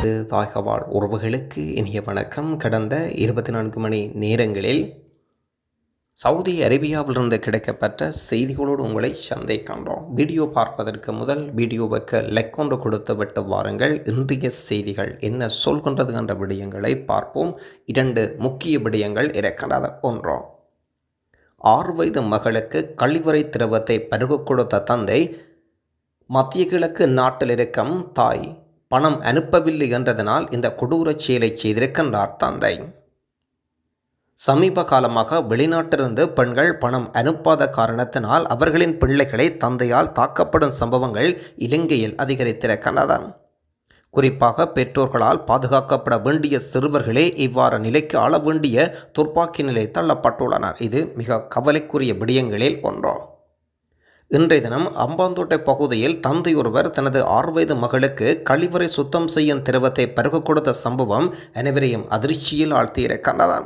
எமது தாய்கவாழ் உறவுகளுக்கு இனிய வணக்கம். கடந்த இருபத்தி நான்கு மணி நேரங்களில் சவுதி அரேபியாவிலிருந்து கிடைக்கப்பட்ட செய்திகளோடு உங்களை சந்திக்கின்றோம். வீடியோ பார்ப்பதற்கு முதல் வீடியோவுக்கு லைக் ஒன்று கொடுத்து விட்டு வாருங்கள். இன்றைய செய்திகள் என்ன சொல்கின்றது என்ற விடயங்களை பார்ப்போம். இரண்டு முக்கிய விடயங்கள் இருக்கின்றது ஒன்றோ ஆறு வயது மகளுக்கு கழிவறை திரவத்தை பருக கொடுத்த தந்தை மத்திய கிழக்கு நாட்டில் இருக்கும் தாய் பணம் அனுப்பவில்லை என்றதனால் இந்த கொடூரச் செயலை செய்திருக்கின்றார் தந்தை. சமீப காலமாக வெளிநாட்டிலிருந்து பெண்கள் பணம் அனுப்பாத காரணத்தினால் அவர்களின் பிள்ளைகளை தந்தையால் தாக்கப்படும் சம்பவங்கள் இலங்கையில் அதிகரித்திருக்கின்றன. குறிப்பாக பெற்றோர்களால் பாதுகாக்கப்பட வேண்டிய சிறுவர்களே இவ்வாறு நிலைக்கு ஆள வேண்டிய துர்ப்பாக்கி நிலை தள்ளப்பட்டுள்ளனர். இது மிக கவலைக்குரிய விடயங்களில் ஒன்றாகும் இன்றைய தினம் அம்பாந்தோட்டை பகுதியில் தந்தை ஒருவர் தனது ஆறு வயது மகளுக்கு கழிவறை சுத்தம் செய்யும் திரவத்தை பருக கொடுத்த சம்பவம் அனைவரையும் அதிர்ச்சியில் ஆழ்த்தியிருக்கிறது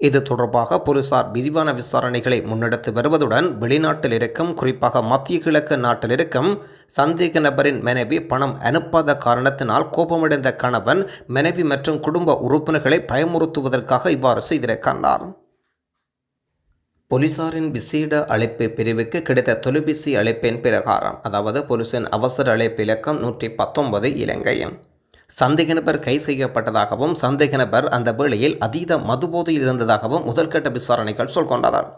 இது தொடர்பாக போலீசார் விரிவான விசாரணைகளை முன்னெடுத்து வருவதுடன் வெளிநாட்டில் இருக்கும் குறிப்பாக மத்திய கிழக்கு நாட்டில் இருக்கும் சந்தேக நபரின் மனைவி பணம் அனுப்பாத காரணத்தினால் கோபமடைந்த கணவன் மனைவி மற்றும் குடும்ப உறுப்பினர்களை பயமுறுத்துவதற்காக இவ்வாறு செய்திருக்கின்றார் போலீசாரின் விசேட அழைப்பு பிரிவுக்கு கிடைத்த தொலைபேசி அழைப்பின் பிரகாரம் அதாவது போலீசின் அவசர அழைப்பு இலக்கம் நூற்றி பத்தொன்பது இலங்கையின். சந்தேக நபர் கைது செய்யப்பட்டதாகவும் சந்தேக நபர் அந்த வேளையில் அதீத மதுபோதையில் இருந்ததாகவும் முதல்கட்ட விசாரணைகள் சொல்கொண்டனர்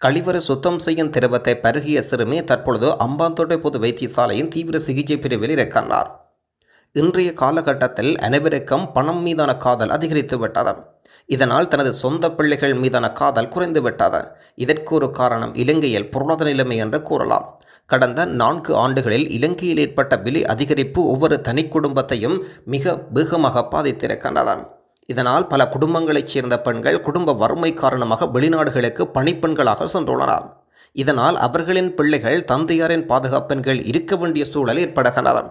கழிவறை சுத்தம் செய்யும் திரவத்தை பருகிய சிறுமி தற்பொழுது அம்பாந்தோட்டை பொது வைத்தியசாலையின் தீவிர சிகிச்சை பிரிவில் இருக்கின்றார். இன்றைய காலகட்டத்தில் அனைவருக்கும் பணம் மீதான காதல் அதிகரித்து விட்டது இதனால் தனது சொந்த பிள்ளைகள் மீதான காதல் குறைந்துவிட்டது. இதற்கு ஒரு காரணம் இலங்கையில் பொருளாதார நிலைமை என்று கூறலாம். கடந்த நான்கு ஆண்டுகளில் இலங்கையில் ஏற்பட்ட விலை அதிகரிப்பு ஒவ்வொரு தனி குடும்பத்தையும் மிக வேகமாக பாதித்திருக்கின்றது. இதனால் பல குடும்பங்களைச் சேர்ந்த பெண்கள் குடும்ப வறுமை காரணமாக வெளிநாடுகளுக்கு பணிப்பெண்களாக சென்றுள்ளனர். இதனால் அவர்களின் பிள்ளைகள் தந்தையாரின் பாதுகாப்பெண்கள் இருக்க வேண்டிய சூழல் ஏற்படுகின்றது.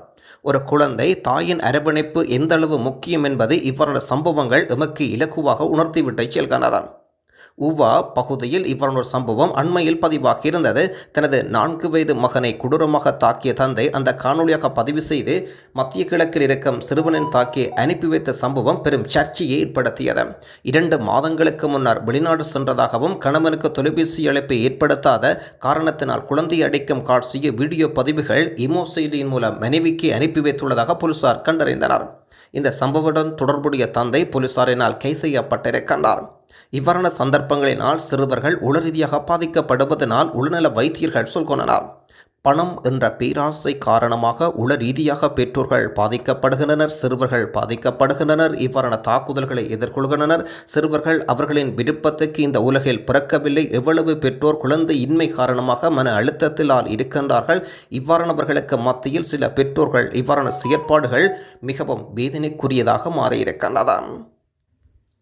ஒரு குழந்தை தாயின் அரவணைப்பு எந்தளவு முக்கியம் என்பதை இவ்வாறான சம்பவங்கள் எமக்கு இலகுவாக உணர்த்திவிட்ட செல்கானதான் உவா பகுதியில் இவ்வாறான ஒரு சம்பவம் அண்மையில் பதிவாகி இருந்தது தனது நான்கு வயது மகனை கொடூரமாக தாக்கிய தந்தை அந்த காணொலியாக பதிவு செய்து மத்திய கிழக்கில் இருக்கும் சிறுவனின் தாக்கி அனுப்பி வைத்த சம்பவம் பெரும் சர்ச்சையை ஏற்படுத்தியது. இரண்டு மாதங்களுக்கு முன்னர் வெளிநாடு சென்றதாகவும் கணவனுக்கு தொலைபேசி அழைப்பை ஏற்படுத்தாத காரணத்தினால் குழந்தை அடிக்கும் காட்சிய வீடியோ பதிவுகள் இமோ செயலியின் மூலம் மனைவிக்கு அனுப்பி வைத்துள்ளதாக போலீசார் கண்டறிந்தனர். இந்த சம்பவத்துடன் தொடர்புடைய தந்தை போலீசாரினால் கைது செய்யப்பட்டிருக்கின்றார். இவ்வாறான சந்தர்ப்பங்களினால் சிறுவர்கள் உளரீதியாக பாதிக்கப்படுவதனால் உளநல வைத்தியர்கள் சொல்கொண்டனர் பணம் என்ற பேராசை காரணமாக உள ரீதியாக பெற்றோர்கள் பாதிக்கப்படுகின்றனர் சிறுவர்கள் பாதிக்கப்படுகின்றனர் இவ்வாறான தாக்குதல்களை எதிர்கொள்கின்றனர். சிறுவர்கள் அவர்களின் விருப்பத்துக்கு இந்த உலகில் பிறக்கவில்லை. எவ்வளவு பெற்றோர் குழந்தை இன்மை காரணமாக மன அழுத்தத்திலால் இருக்கின்றார்கள். இவ்வாறானவர்களுக்கு மத்தியில் சில பெற்றோர்கள் இவ்வாறான செயற்பாடுகள் மிகவும் வேதனைக்குரியதாக மாறியிருக்கின்றன.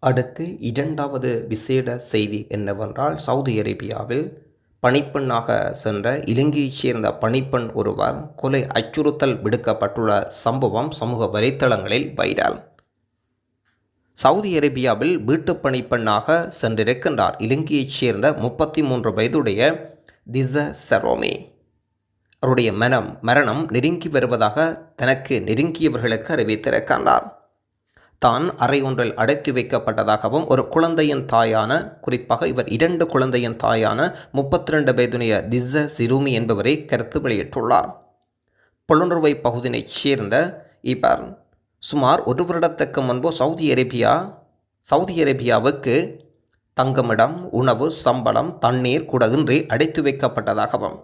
அடுத்து இரண்டாவது விசேட செய்தி என்னவென்றால் சவுதி அரேபியாவில் பணிப்பெண்ணாக சென்ற இலங்கையைச் சேர்ந்த பணிப்பெண் ஒருவர் கொலை அச்சுறுத்தல் விடுக்கப்பட்டுள்ள சம்பவம் சமூக வலைத்தளங்களில் வைரல். சவுதி அரேபியாவில் வீட்டுப் பணிப்பெண்ணாக சென்றிருக்கின்றார் இலங்கையைச் சேர்ந்த முப்பத்தி மூன்று வயதுடைய திச செரோமி. அவருடைய மனம் மரணம் நெருங்கி வருவதாக தனக்கு நெருங்கியவர்களுக்கு அறிவித்திருக்கின்றார். தான் அறை ஒன்றில் அடைத்து வைக்கப்பட்டதாகவும் ஒரு குழந்தையின் தாயான குறிப்பாக இவர் இரண்டு குழந்தையின் தாயான முப்பத்தி ரெண்டு வயதுடைய திஸ்ஸ சிறுமி என்பவரை கருத்து வெளியிட்டுள்ளார். புலனுறுவை பகுதியினைச் சேர்ந்த இவர் சுமார் ஒரு வருடத்துக்கு முன்பு சவுதி அரேபியா சவுதி அரேபியாவுக்கு தங்குமிடம் உணவு சம்பளம் தண்ணீர் கூட இன்றி அடைத்து வைக்கப்பட்டதாகவும்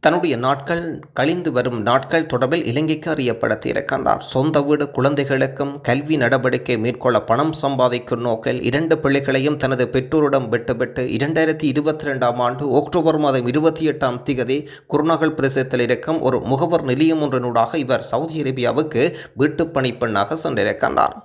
தன்னுடைய நாட்கள் கழிந்து வரும் நாட்கள் தொடர்பில் இலங்கைக்கு அறியப்படுத்தியிருக்கின்றார் சொந்த வீடு குழந்தைகளுக்கும் கல்வி நடவடிக்கை மேற்கொள்ள பணம் சம்பாதிக்கும் நோக்கில் இரண்டு பிள்ளைகளையும் தனது பெற்றோரிடம் விட்டுவிட்டு இரண்டாயிரத்தி இருபத்தி ரெண்டாம் ஆண்டு அக்டோபர் மாதம் இருபத்தி எட்டாம் திகதி குருநாகல் பிரதேசத்தில் இருக்கும் ஒரு முகவர் நிலையம் ஒன்றினூடாக இவர் சவுதி அரேபியாவுக்கு வீட்டுப் பணிப்பெண்ணாக சென்றிருக்கின்றார்.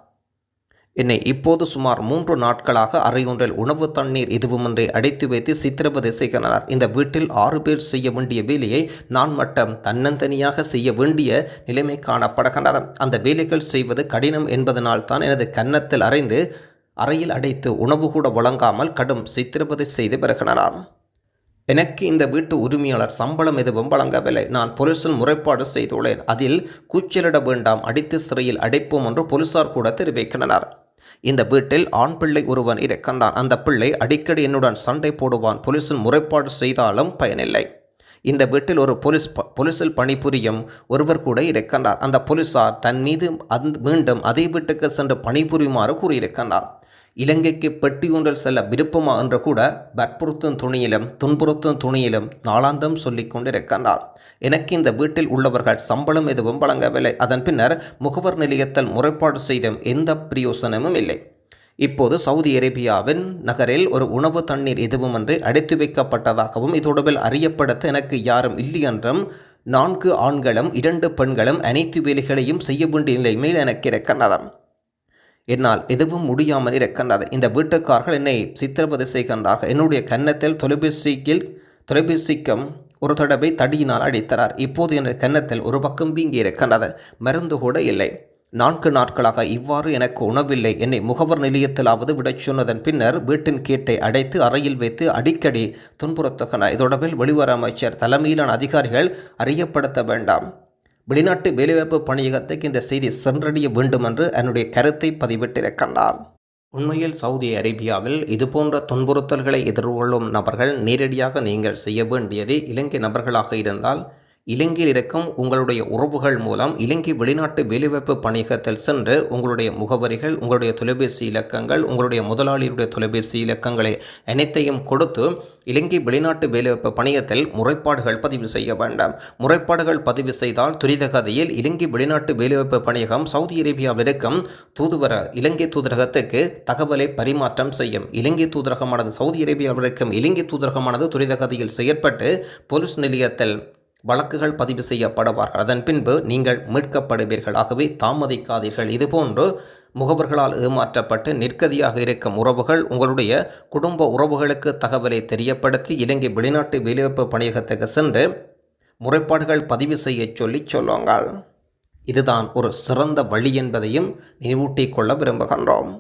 என்னை இப்போது சுமார் மூன்று நாட்களாக அறை ஒன்றில் உணவு தண்ணீர் எதுவுமின்றி அடைத்து வைத்து சித்திரவதை செய்கின்றனர். இந்த வீட்டில் ஆறு பேர் செய்ய வேண்டிய வேலையை நான் மட்டும் தன்னந்தனியாக செய்ய வேண்டிய நிலைமை காணப்படுகின்றது. அந்த வேலைகள் செய்வது கடினம் என்பதனால் தான் எனது கன்னத்தில் அறைந்து அறையில் அடைத்து உணவு கூட வழங்காமல் கடும் சித்திரவதை செய்து வருகின்றனர். எனக்கு இந்த வீட்டு உரிமையாளர் சம்பளம் எதுவும் வழங்கவில்லை. நான் போலீசில் முறைப்பாடு செய்துள்ளேன். அதில் கூச்சலிட வேண்டாம். அடித்து சிறையில் அடைப்போம் என்று போலீசார் கூட தெரிவிக்கின்றனர். இந்த வீட்டில் ஆண் பிள்ளை ஒருவன் இருக்கின்றான் அந்த பிள்ளை அடிக்கடி என்னுடன் சண்டை போடுவான். போலீசில் முறைப்பாடு செய்தாலும் பயனில்லை. இந்த வீட்டில் ஒரு போலீஸ் ப- போலீஸில் பணிபுரியும் ஒருவர் கூட இருக்கின்றார் அந்த போலீசார் தன் மீது அந் மீண்டும் அதே வீட்டுக்கு சென்று பணிபுரியுமாறு கூறியிருக்கின்றார் இலங்கைக்கு பெட்டி செல்ல விருப்பமா என்று கூட வற்புறுத்தும் துணியிலும் துன்புறுத்தும் துணியிலும் நாளாந்தம் சொல்லிக் கொண்டிருக்கின்றார் எனக்கு இந்த வீட்டில் உள்ளவர்கள் சம்பளம் எதுவும் வழங்கவில்லை. அதன் பின்னர் முகவர் நிலையத்தில் முறைப்பாடு செய்தும் எந்த பிரயோசனமும் இல்லை. இப்போது சவுதி அரேபியாவின் நகரில் ஒரு உணவு தண்ணீர் எதுவுமின்றி அடைத்து வைக்கப்பட்டதாகவும் இதோடுவில் அறியப்படுத்த எனக்கு யாரும் இல்லையென்றும் நான்கு ஆண்களும் இரண்டு பெண்களும் அனைத்து வேலைகளையும் செய்ய வேண்டிய நிலைமையில் எனக்கு இருக்கின்றது என்னால் எதுவும் முடியாமல் இருக்கின்றது. இந்த வீட்டுக்காரர்கள் என்னை சித்திரவதை செய்கின்றார்கள். என்னுடைய கன்னத்தில் தொலைபேசியில் தொலைபேசிக்கும் ஒரு தடவை தடியினால் அடித்தனர். இப்போது எனது கன்னத்தில் ஒரு பக்கம் வீங்கி இருக்கின்றது. மருந்து கூட இல்லை. நான்கு நாட்களாக இவ்வாறு எனக்கு உணவில்லை. என்னை முகவர் நிலையத்திலாவது விடச் சொன்னதன் பின்னர் வீட்டின் கேட்டை அடைத்து அறையில் வைத்து அடிக்கடி துன்புறுத்துகின்றனர் இதோடவில் வெளிவர அமைச்சர் தலைமையிலான அதிகாரிகள் அறியப்படுத்த வேண்டாம். வெளிநாட்டு வேலைவாய்ப்பு பணியகத்துக்கு இந்த செய்தி சென்றடைய வேண்டும் என்று என்னுடைய கருத்தை பதிவிட்டிருக்கின்றார். உண்மையில் சவுதி அரேபியாவில் இதுபோன்ற துன்புறுத்தல்களை எதிர்கொள்ளும் நபர்கள் நேரடியாக நீங்கள் செய்ய வேண்டியது இலங்கை நபர்களாக இருந்தால் இலங்கையில் இருக்கும் உங்களுடைய உறவுகள் மூலம் இலங்கை வெளிநாட்டு வேலைவாய்ப்பு பணியகத்தில் சென்று உங்களுடைய முகவரிகள் உங்களுடைய தொலைபேசி இலக்கங்கள் உங்களுடைய முதலாளியுடைய தொலைபேசி இலக்கங்களை அனைத்தையும் கொடுத்து இலங்கை வெளிநாட்டு வேலைவாய்ப்பு பணியத்தில் முறைப்பாடுகள் பதிவு செய்ய வேண்டாம். முறைப்பாடுகள் பதிவு செய்தால் துரித கதையில் இலங்கை வெளிநாட்டு வேலைவாய்ப்பு பணியகம் சவுதி அரேபியாவில் இருக்கும் தூதுவர இலங்கை தூதரகத்துக்கு தகவலை பரிமாற்றம் செய்யும். இலங்கை தூதரகமானது சவுதி அரேபியாவில் இருக்கும் இலங்கை தூதரகமானது துரித கதையில் செயற்பட்டு போலீஸ் நிலையத்தில் வழக்குகள் பதிவு செய்யப்படுவார்கள். அதன் பின்பு நீங்கள் மீட்கப்படுவீர்கள் ஆகவே தாமதிக்காதீர்கள். இதுபோன்று முகவர்களால் ஏமாற்றப்பட்டு நிற்கதியாக இருக்கும் உறவுகள் உங்களுடைய குடும்ப உறவுகளுக்கு தகவலை தெரியப்படுத்தி இலங்கை வெளிநாட்டு வேலைவாய்ப்பு பணியகத்துக்கு சென்று முறைப்பாடுகள் பதிவு செய்ய சொல்லி சொல்லுங்கள். இதுதான் ஒரு சிறந்த வழி என்பதையும் நினைவூட்டிக் கொள்ள விரும்புகின்றோம்.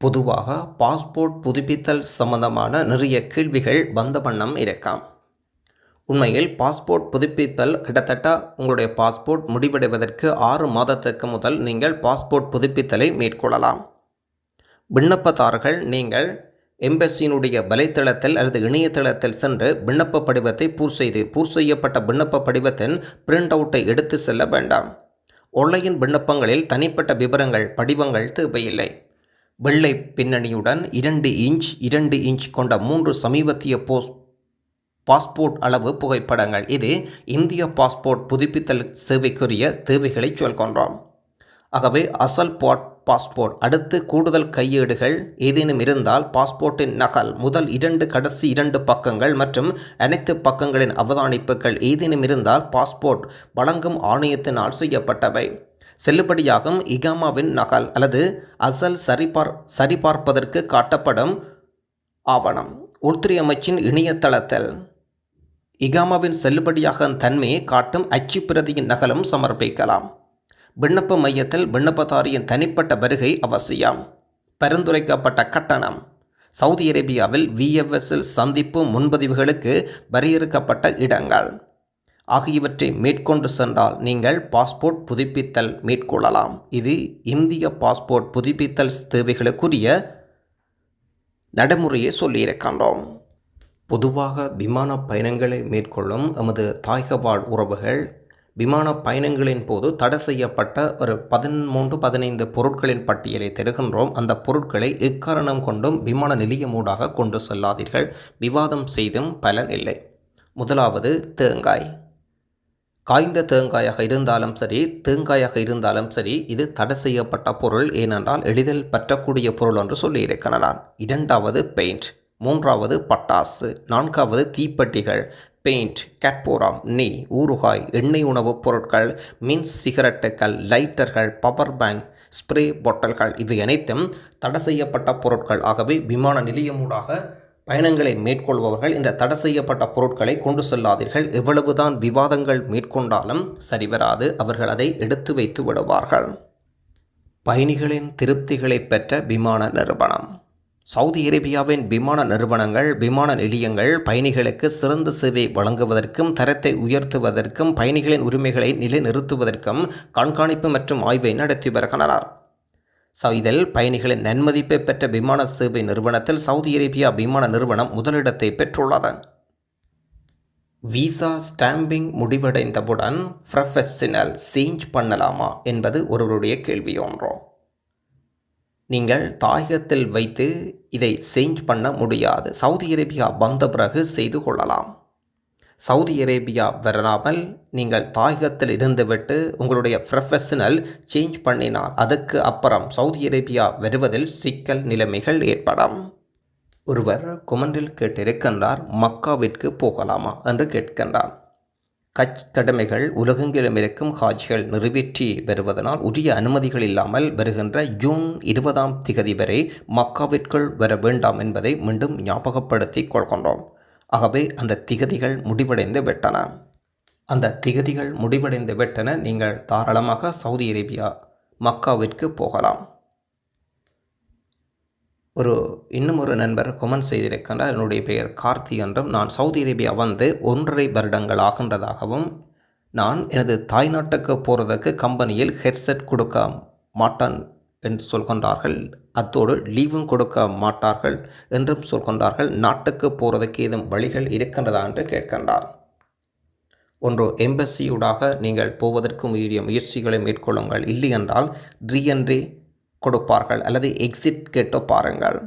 பொதுவாக பாஸ்போர்ட் புதுப்பித்தல் சம்பந்தமான நிறைய கேள்விகள் வந்த வண்ணம் இருக்காம் உண்மையில் பாஸ்போர்ட் புதுப்பித்தல் கிட்டத்தட்ட உங்களுடைய பாஸ்போர்ட் முடிவடைவதற்கு ஆறு மாதத்துக்கு முதல் நீங்கள் பாஸ்போர்ட் புதுப்பித்தலை மேற்கொள்ளலாம். விண்ணப்பதாரர்கள் நீங்கள் எம்பசியினுடைய வலைத்தளத்தில் அல்லது இணையதளத்தில் சென்று விண்ணப்ப படிவத்தை பூர் செய்து பூர் செய்யப்பட்ட விண்ணப்ப படிவத்தின் பிரிண்ட் அவுட்டை எடுத்து செல்ல வேண்டாம். ஆன்லைன் விண்ணப்பங்களில் தனிப்பட்ட விவரங்கள் படிவங்கள் தேவையில்லை. வெள்ளை பின்னணியுடன் இரண்டு இன்ச் இரண்டு இன்ச் கொண்ட மூன்று சமீபத்திய போஸ் பாஸ்போர்ட் அளவு புகைப்படங்கள். இது இந்திய பாஸ்போர்ட் புதுப்பித்தல் சேவைக்குரிய தேவைகளை சொல்கின்றோம். ஆகவே அசல் பாட் பாஸ்போர்ட் அடுத்து கூடுதல் கையேடுகள் ஏதேனும் இருந்தால் பாஸ்போர்ட்டின் நகல் முதல் இரண்டு கடைசி இரண்டு பக்கங்கள் மற்றும் அனைத்து பக்கங்களின் அவதானிப்புகள் ஏதேனும் இருந்தால் பாஸ்போர்ட் வழங்கும் ஆணையத்தினால் செய்யப்பட்டவை. செல்லுபடியாகும் இகாமாவின் நகல் அல்லது அசல் சரிபார் சரிபார்ப்பதற்கு காட்டப்படும் ஆவணம். உள்துறை அமைச்சின் இணையதளத்தில் இகாமாவின் செல்லுபடியாகும் தன்மையை காட்டும் அச்சுப்பிரதியின் நகலும் சமர்ப்பிக்கலாம். விண்ணப்ப மையத்தில் விண்ணப்பதாரியின் தனிப்பட்ட வருகை அவசியம். பரிந்துரைக்கப்பட்ட கட்டணம். சவுதி அரேபியாவில் விஎஃப்எஸ்எல் சந்திப்பு முன்பதிவுகளுக்கு வரையறுக்கப்பட்ட இடங்கள். ஆகியவற்றை மேற்கொண்டு சென்றால் நீங்கள் பாஸ்போர்ட் புதுப்பித்தல் மேற்கொள்ளலாம். இது இந்திய பாஸ்போர்ட் புதுப்பித்தல் தேவைகளுக்குரிய நடைமுறையை சொல்லியிருக்கின்றோம். பொதுவாக விமான பயணங்களை மேற்கொள்ளும் எமது தாயக வாழ் உறவுகள் விமான பயணங்களின் போது தடை செய்யப்பட்ட ஒரு பதிமூன்று பதினைந்து பொருட்களின் பட்டியலை தருகின்றோம். அந்த பொருட்களை எக்காரணம் கொண்டும் விமான நிலையமூடாக கொண்டு செல்லாதீர்கள். விவாதம் செய்தும் பலன் இல்லை. முதலாவது தேங்காய். காய்ந்த தேங்காயாக இருந்தாலும் சரி தேங்காயாக இருந்தாலும் சரி இது தடை செய்யப்பட்ட பொருள். ஏனென்றால் எளிதில் பற்றக்கூடிய பொருள் என்று சொல்லியிருக்கிறான் இரண்டாவது பெயிண்ட். மூன்றாவது பட்டாசு நான்காவது தீப்பெட்டிகள் பெயிண்ட் கேட்போராம் நெய் ஊறுகாய் எண்ணெய் உணவுப் பொருட்கள் மின் சிகரெட்டுகள் லைட்டர்கள் பவர் பேங்க் ஸ்ப்ரே பாட்டில்கள் இவை அனைத்தும் தடை செய்யப்பட்ட பொருட்கள். ஆகவே விமான நிலையமூடாக பயணங்களை மேற்கொள்பவர்கள் இந்த தடை செய்யப்பட்ட பொருட்களை கொண்டு செல்லாதீர்கள். எவ்வளவுதான் விவாதங்கள் மேற்கொண்டாலும் சரிவராது அவர்கள் அதை எடுத்து வைத்து விடுவார்கள். பயணிகளின் திருப்திகளை பெற்ற விமான நிறுவனம். சவுதி அரேபியாவின் விமான நிறுவனங்கள் விமான நிலையங்கள் பயணிகளுக்கு சிறந்த சேவை வழங்குவதற்கும் தரத்தை உயர்த்துவதற்கும் பயணிகளின் உரிமைகளை நிலைநிறுத்துவதற்கும் கண்காணிப்பு மற்றும் ஆய்வை நடத்தி வருகின்றனர். ஸோ இதில் பயணிகளின் நன்மதிப்பை பெற்ற விமான சேவை நிறுவனத்தில் சவுதி அரேபியா விமான நிறுவனம் முதலிடத்தை பெற்றுள்ளது. விசா ஸ்டாம்பிங் முடிவடைந்தவுடன் ப்ரொஃபஷனல் சேஞ்ச் பண்ணலாமா என்பது ஒருவருடைய கேள்வி நீங்கள் தாயகத்தில் வைத்து இதை சேஞ்ச் பண்ண முடியாது. சவுதி அரேபியா வந்த பிறகு செய்து கொள்ளலாம். சவுதி அரேபியா வராமல் நீங்கள் தாயகத்தில் இருந்துவிட்டு உங்களுடைய ப்ரொஃபஷனல் சேஞ்ச் பண்ணினால் அதுக்கு அப்புறம் சவுதி அரேபியா வருவதில் சிக்கல் நிலைமைகள் ஏற்படும். ஒருவர் குமண்டில் கேட்டிருக்கின்றார் மக்காவிற்கு போகலாமா? என்று கேட்கின்றார். கட்ச் கடமைகள் உலகெங்கிலும் இருக்கும் ஹாஜ்கள் நிறைவேற்றி வருவதனால் உரிய அனுமதிகள் இல்லாமல் வருகின்ற ஜூன் இருபதாம் திகதி வரை மக்காவிற்குள் வர வேண்டாம் என்பதை மீண்டும் ஞாபகப்படுத்திக் கொள்கின்றோம். ஆகவே அந்த திகதிகள் முடிவடைந்து விட்டன. அந்த திகதிகள் முடிவடைந்து விட்டன. நீங்கள் தாராளமாக சவுதி அரேபியா மக்காவிற்கு போகலாம். ஒரு இன்னும் ஒரு நண்பர் கொமெண்ட் செய்திருக்கின்றார். என்னுடைய பெயர் கார்த்தி என்றும் நான் சவுதி அரேபியா வந்து ஒன்றரை வருடங்கள் ஆகின்றதாகவும் நான் எனது தாய்நாட்டுக்கு போகிறதுக்கு கம்பெனியில் ஹெட்செட் கொடுக்க மாட்டான் என்று சொல்கின்றார்கள். அத்தோடு லீவும் கொடுக்க மாட்டார்கள் என்றும் சொல்கின்றார்கள். நாட்டுக்கு போகிறதுக்கு ஏதும் வழிகள் இருக்கின்றதா என்று கேட்கின்றார். ஒன்று எம்பசியூடாக நீங்கள் போவதற்கு உரிய முயற்சிகளை மேற்கொள்ளுங்கள். இல்லை என்றால் ரீஎன்ட்ரி கொடுப்பார்கள் அல்லது எக்ஸிட் கேட்டு பாருங்கள்.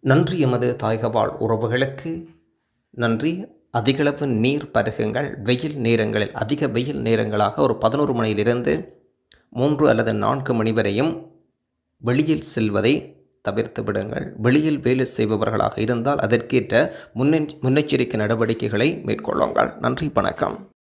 நன்றி எமது தாயகவாழ் உறவுகளுக்கு. நன்றி. அதிகளவு நீர் பருகுங்கள். வெயில் நேரங்களில் அதிக வெயில் நேரங்களாக ஒரு பதினோரு மணியிலிருந்து மூன்று அல்லது நான்கு மணி வரையும் வெளியில் செல்வதை தவிர்த்து விடுங்கள். வெளியில் வேலை செய்பவர்களாக இருந்தால் அதற்கேற்ற முன்னெச்சரிக்கை நடவடிக்கைகளை மேற்கொள்ளுங்கள். நன்றி வணக்கம்.